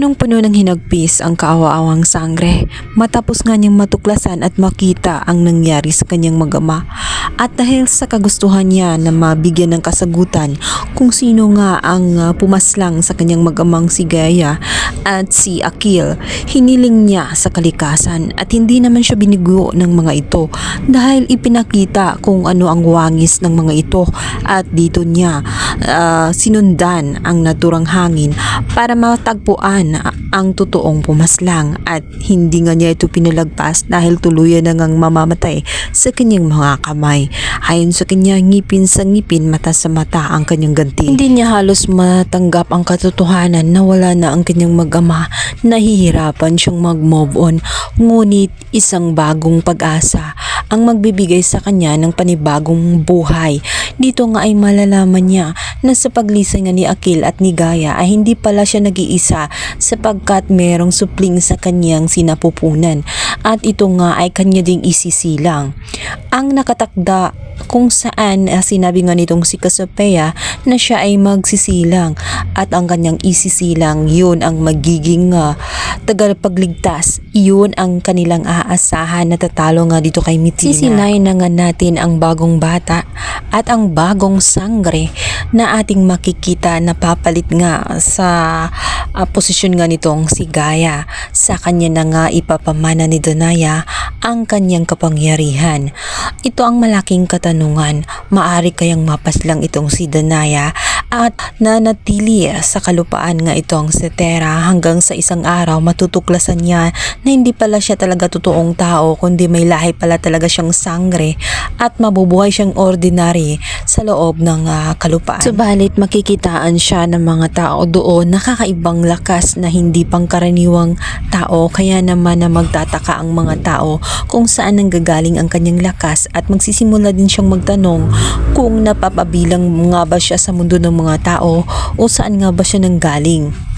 Punong-puno ng hinagpis ang kaawa-awang sangre. Matapos nga niyang matuklasan at makita ang nangyari sa kanyang magama. At dahil sa kagustuhan niya na mabigyan ng kasagutan kung sino nga ang ah, pumaslang sa kanyang magamang si Gaya at si Akil, hiniling niya sa kalikasan. At hindi naman siya binigo ng mga ito dahil ipinakita kung ano ang wangis ng mga ito. At dito niya ah, sinundan ang naturang hangin para matagpuan ang totoong pumaslang at hindi nga niya ito pinalagpas dahil tuluyan na ngang mamamatay sa kanyang mga kamay. Ayon sa kanya, ngipin sa ngipin, mata sa mata ang kanyang ganti. Hindi niya halos matanggap ang katotohanan na wala na ang kanyang mag-ama. Nahihirapan siyang mag-move on. Ngunit isang bagong pag-asa ang magbibigay sa kanya ng panibagong buhay. Dito nga ay malalaman niya na sa paglisan nga ni Akil at ni Gaya ay hindi pala siya nag-iisa sapagkat merong supling sa kanyang sinapupunan at ito nga ay kanya ding isisilang. Ang nakatakda kung saan ah, sinabi nga nitong si Cassiopeia na siya ay magsisilang at ang kanyang isisilang yun ang magiging ah, tagapagligtas yun ang kanilang aasahan na tatalo nga dito kay Mitina. Sisilayin na nga natin ang bagong bata at ang bagong sangre na ating makikita na papalit nga sa ah, posisyon nga nitong si Gaya. Sa kanya na nga ipapamana ni Donaya ang kanyang kapangyarihan. Ito ang malaking katanungan. Maari kayang mapaslang itong si Donaya at nanatili sa kalupaan nga itong si Tera hanggang sa isang araw matutuklasan niya na hindi pala siya talaga totoong tao kundi may lahi pala talaga siyang sangre at mabubuhay siyang ordinary sa loob ng ah, kalupaan. Subalit makikitaan siya ng mga tao doon. Nakakaibang lakas na hindi pangkaraniwang tao. Kaya naman na magtataka ang mga tao kung saan nanggagaling ang kanyang lakas at magsisimula din siyang magtanong kung napapabilang nga ba siya sa mundo ng mga tao o saan nga ba siya nanggaling.